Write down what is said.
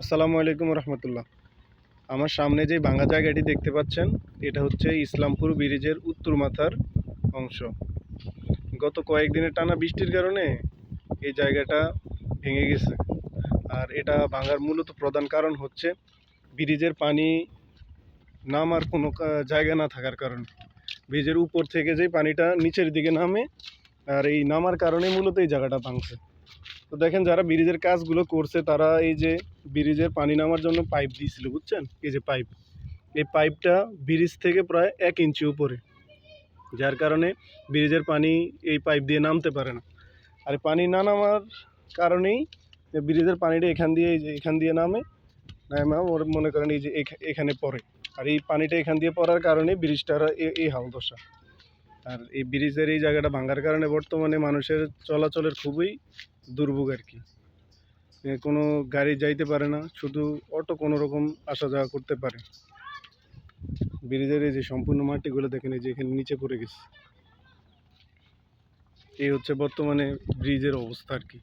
আসসালামু আলাইকুম রহমতুল্লাহ। আমার সামনে যে ভাঙা জায়গাটি দেখতে পাচ্ছেন, এটা হচ্ছে ইসলামপুর ব্রিজের উত্তর মাথার অংশ। গত কয়েকদিনের টানা বৃষ্টির কারণে এই জায়গাটা ভেঙে গেছে। আর এটা ভাঙার মূলত প্রধান কারণ হচ্ছে ব্রিজের পানি নামার কোনো জায়গা না থাকার কারণে। ব্রিজের উপর থেকে যে পানিটা নিচের দিকে নামে আর এই নামার কারণে মূলত এই জায়গাটা ভাঙছে। তো দেখেন যারা ব্রিজের কাজগুলো করছে, তারা এই যে ব্রিজের পানি নামার জন্য পাইপ দিয়েছিল, বুঝছেন? এই যে পাইপ। এই পাইপটা ব্রিজ থেকে প্রায় এক ইঞ্চি উপরে, যার কারণে ব্রিজের পানি এই পাইপ দিয়ে নামতে পারে না। আর পানি না নামার কারণেই ব্রিজের পানিটা এখান দিয়ে, এই যে এখান দিয়ে নামে, নামা, ওর মনে করেন এই যে এখা- এখানে পড়ে। আর এই পানিটা এখান দিয়ে পড়ার কারণে ব্রিজটার এই হাল দশা আর এই ব্রিজের এই জায়গাটা ভাঙার কারণে বর্তমানে মানুষের চলাচলের খুবই দুর্ভোগ আর কি। কোনো গাড়ি যাইতে পারে না, শুধু অটো কোনো রকম আসা যাওয়া করতে পারে। ব্রিজের এই যে সম্পূর্ণ মাটিগুলো দেখেন, এই যে এখানে নিচে পড়ে গেছে। এই হচ্ছে বর্তমানে ব্রিজের অবস্থা আর কি।